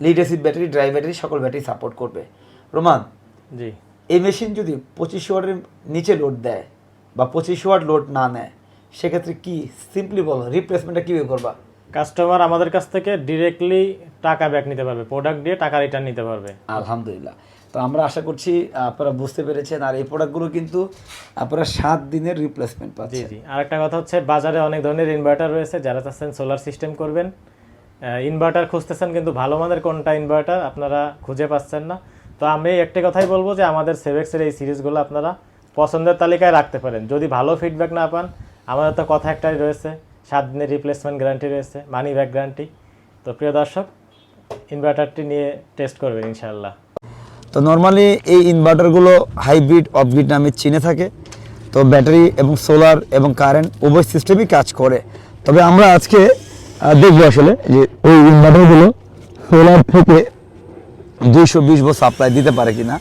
Lead acid battery dry battery সকল battery support করবে। Roman ji. এই মেশিন যদি পঁচিশ ওয়াটের নিচে লোড দেয় বা পঁচিশ ওয়াট লোড না নেয় সেক্ষেত্রে কি সিম্পলি বলো রিপ্লেসমেন্টটা কীভাবে করবা? কাস্টমার আমাদের কাছ থেকে ডিরেক্টলি টাকা ব্যাক নিতে পারবে প্রোডাক্ট দিয়ে টাকা রিটার্ন নিতে পারবে। আলহামদুলিল্লাহ। তো আমরা আশা করছি আপনারা বুঝতে পেরেছেন আর এই প্রোডাক্টগুলো কিন্তু আপনারা সাত দিনের রিপ্লেসমেন্ট জি পাচ্ছেন। জি। আরেকটা কথা হচ্ছে বাজারে অনেক ধরনের ইনভার্টার রয়েছে যারা চাচ্ছেন সোলার সিস্টেম করবেন। ইনভার্টার খুঁজতেছেন, কিন্তু ভালো মানের কোনটা ইনভার্টার আপনারা খুঁজে পাচ্ছেন না। তো আমি একটি কথাই বলব যে আমাদের সেভেক্সের এই সিরিজগুলো আপনারা পছন্দের তালিকায় রাখতে পারেন। যদি ভালো ফিডব্যাক না পান, আমাদের তো কথা একটাই রয়েছে, সাত দিনের রিপ্লেসমেন্ট গ্যারান্টি রয়েছে মানি ব্যাক গ্যারান্টি তো প্রিয় দর্শক ইনভার্টারটি নিয়ে টেস্ট করবেন ইনশাআল্লাহ। তো নর্মালি এই ইনভার্টারগুলো হাইব্রিড অফগ্রিড নামে চিনে থাকে। তো ব্যাটারি এবং সোলার এবং কারেন্ট উভয় সিস্টেমই কাজ করে। তবে আমরা আজকে দেখব আসলে যে ওই ইনভার্টারগুলো সোলার থেকে দুইশো বিশ ভোল্ট সাপ্লাই দিতে পারে কিনা।